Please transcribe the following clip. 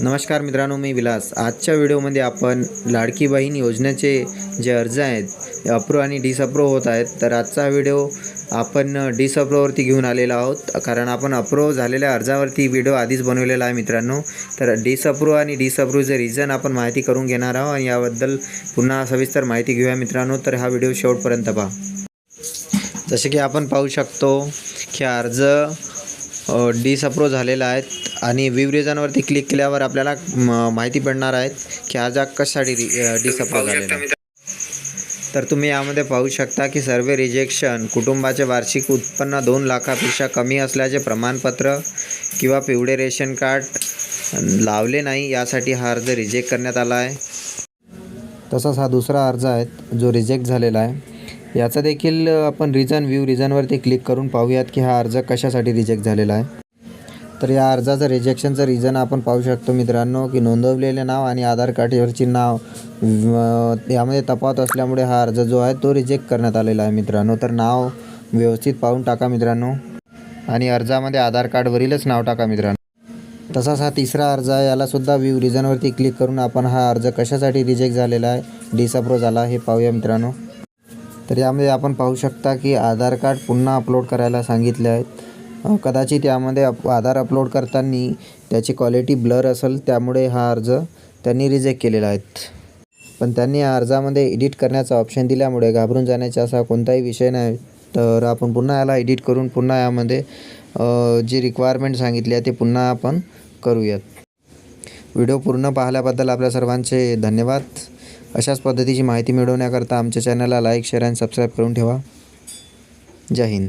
नमस्कार मित्रांनो मी विलास. आजच्या व्हिडिओमध्ये आपण लाडकी बहीण योजनेचे जे अर्ज आहेत अप्रूव्ह आणि डिसअप्रूव्ह होत आहेत. तर आजचा व्हिडिओ आपण डिसअप्रूव्हवरती घेऊन आलेलो आहोत. कारण आपण अप्रूव्ह झालेल्या अर्जावरती व्हिडिओ आधीच बनवलेला आहे मित्रांनो. तर डिसअप्रूव्ह आणि डिसअप्रूव्हचे रिझन आपण माहिती करून घेणार आहोत आणि याबद्दल पुन्हा सविस्तर माहिती घेऊया मित्रांनो. तर हा व्हिडिओ शेवटपर्यंत पहा. जसे की आपण पाहू शकतो की अर्ज डिसअप्रूव्ह झालेला आहेत आणि व्ह्यू रिझनवरती क्लिक केल्यावर आपल्याला म- माहिती पडणार आहेत की अर्ज कशासाठी डिसअप्रूव्ह झालेला आहे. तर तुम्ही यामध्ये पाहू शकता की सर्व रिजेक्शन कुटुंबाचे वार्षिक उत्पन्न दोन लाखापेक्षा कमी असल्याचे प्रमाणपत्र किंवा पिवळे रेशन कार्ड लावले नाही यासाठी हा अर्ज रिजेक्ट करण्यात आला आहे. तसाच हा दुसरा अर्ज आहे जो रिजेक्ट झालेला आहे. याचा देखील आपण रिझन व्ह्यू रिझनवरती क्लिक करून पाहूयात की हा अर्ज कशासाठी रिजेक्ट झालेला आहे. तर या अर्जाचं रिजेक्शनचं रिझन आपण पाहू शकतो मित्रांनो की नोंदवलेले नाव आणि आधार कार्डवरची नाव यामध्ये तफावत असल्यामुळे हा अर्ज जो आहे तो रिजेक्ट करण्यात आलेला आहे मित्रांनो. तर नाव व्यवस्थित पाहून टाका मित्रांनो. आणि अर्जामध्ये आधार कार्डवरीलच नाव टाका मित्रांनो. तसाच हा तिसरा अर्ज आहे यालासुद्धा व्ह्यू रिझनवरती क्लिक करून आपण हा अर्ज कशासाठी रिजेक्ट झालेला आहे डिसअप्रूव्ह झाला हे पाहूया मित्रांनो. तर यामध्ये आपण पाहू शकता की आधार कार्ड पुन्हा अपलोड करायला सांगितले आहेत. कदाचित यामध्ये अप आधार अपलोड करताना त्याची क्वालिटी ब्लर असेल त्यामुळे हा अर्ज त्यांनी रिजेक्ट केलेला आहेत पण त्यांनी या अर्जामध्ये एडिट करण्याचा ऑप्शन दिल्यामुळे घाबरून जाण्याचा असा कोणताही विषय नाही. तर आपण पुन्हा याला एडिट करून पुन्हा यामध्ये जी रिक्वायरमेंट सांगितली आहे ते पुन्हा आपण करूयात. व्हिडिओ पूर्ण पाहिल्याबद्दल आपल्या सर्वांचे धन्यवाद. अशाच पद्धतीची माहिती मिळवण्याकरता आमच्या चॅनलला लाईक शेअर अँड सबस्क्राईब करून ठेवा. जय हिंद.